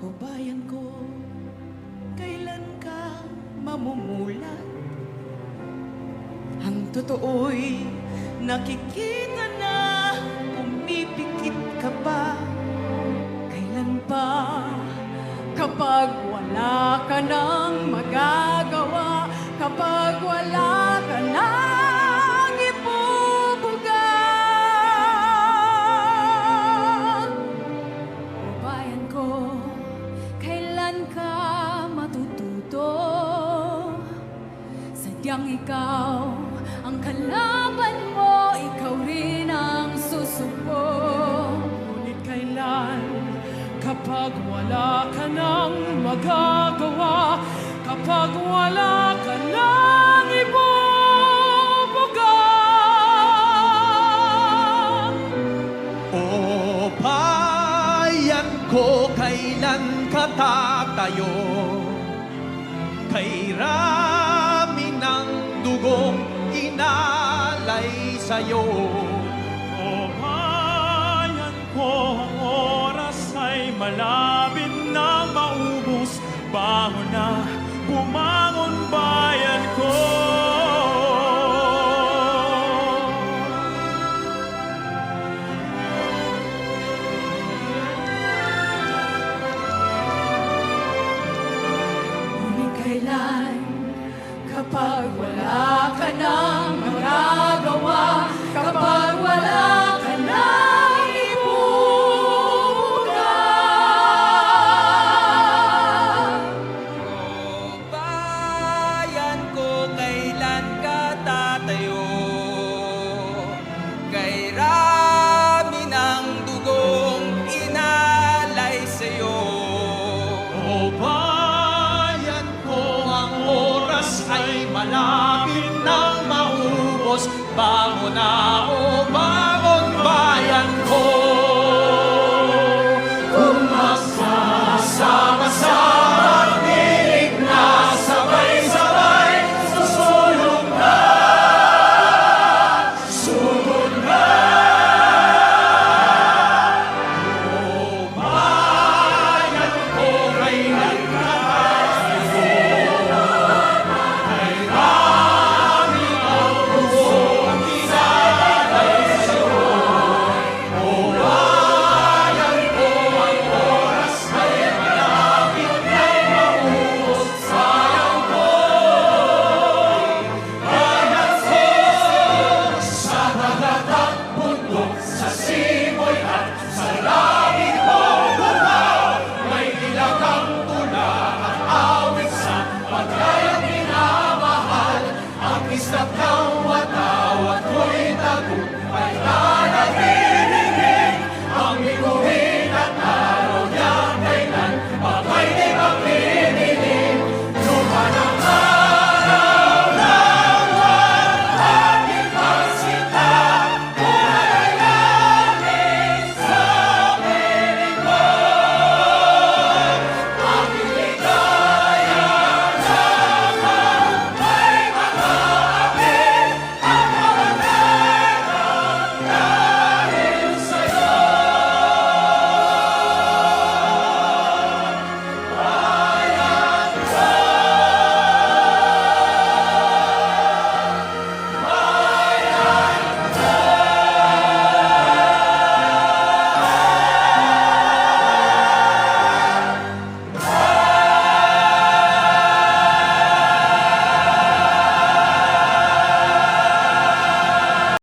O bayan ko, kailan ka mamumulat? Ang totoo'y nakikita na pumipikit ka ba? Kailan pa? Kapag wala ka nang magagawa, kapag wala ka nang ka matututo? Sadyang ikaw ang kalaban mo, ikaw rin ang susuko. Ngunit kailan kapag wala ka nang magagawa, kapag wala ka nang kailan ka tatayo? Kay rami ng dugong inalay sa'yo. O bayan ko, ang oras ay malapit na maubos. Bangon na, power. Kabbalah.